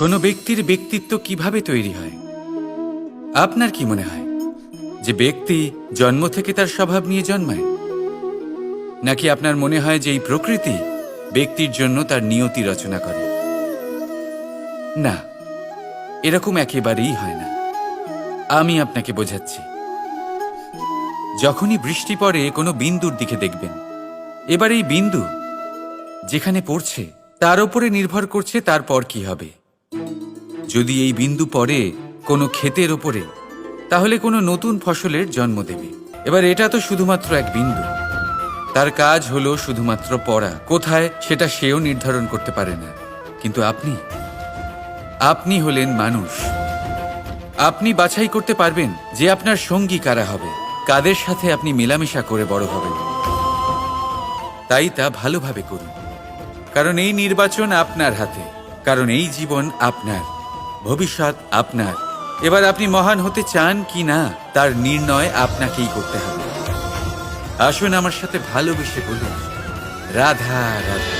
কোনো ব্যক্তির ব্যক্তিত্ব কীভাবে তৈরি হয়? আপনার কি মনে হয় যে ব্যক্তি জন্ম থেকে তার স্বভাব নিয়ে জন্মায়? নাকি আপনার মনে হয় যে এই প্রকৃতি ব্যক্তির জন্য তার নিয়তি রচনা করে? না, এরকম একেবারেই হয় না। আমি আপনাকে বোঝাচ্ছি। যখনই বৃষ্টি পড়ে, কোনো বিন্দুর দিকে দেখবেন। এবার এই বিন্দু যেখানে পড়ছে, তার উপরে নির্ভর করছে তারপর কি হবে। যদি এই বিন্দু পড়ে কোনো ক্ষেতের ওপরে, তাহলে কোনো নতুন ফসলের জন্ম দেবে। এবার এটা তো শুধুমাত্র এক বিন্দু। তার কাজ হলো শুধুমাত্র পড়া। কোথায়, সেটা সেও নির্ধারণ করতে পারে না। কিন্তু আপনি আপনি হলেন মানুষ। আপনি বাছাই করতে পারবেন যে আপনার সঙ্গী কারা হবে। কাদের সাথে আপনি মেলামেশা করে বড় হবেন। তাই তা ভালোভাবে করুন। কারণ এই নির্বাচন আপনার হাতে। কারণ এই জীবন আপনার। ভবিষ্যৎ আপনার। এবার আপনি মহান হতে চান কি না, তার নির্ণয় আপনাকেই করতে হবে। আসুন আমার সাথে ভালোবেসে বলুন, রাধা রাধা।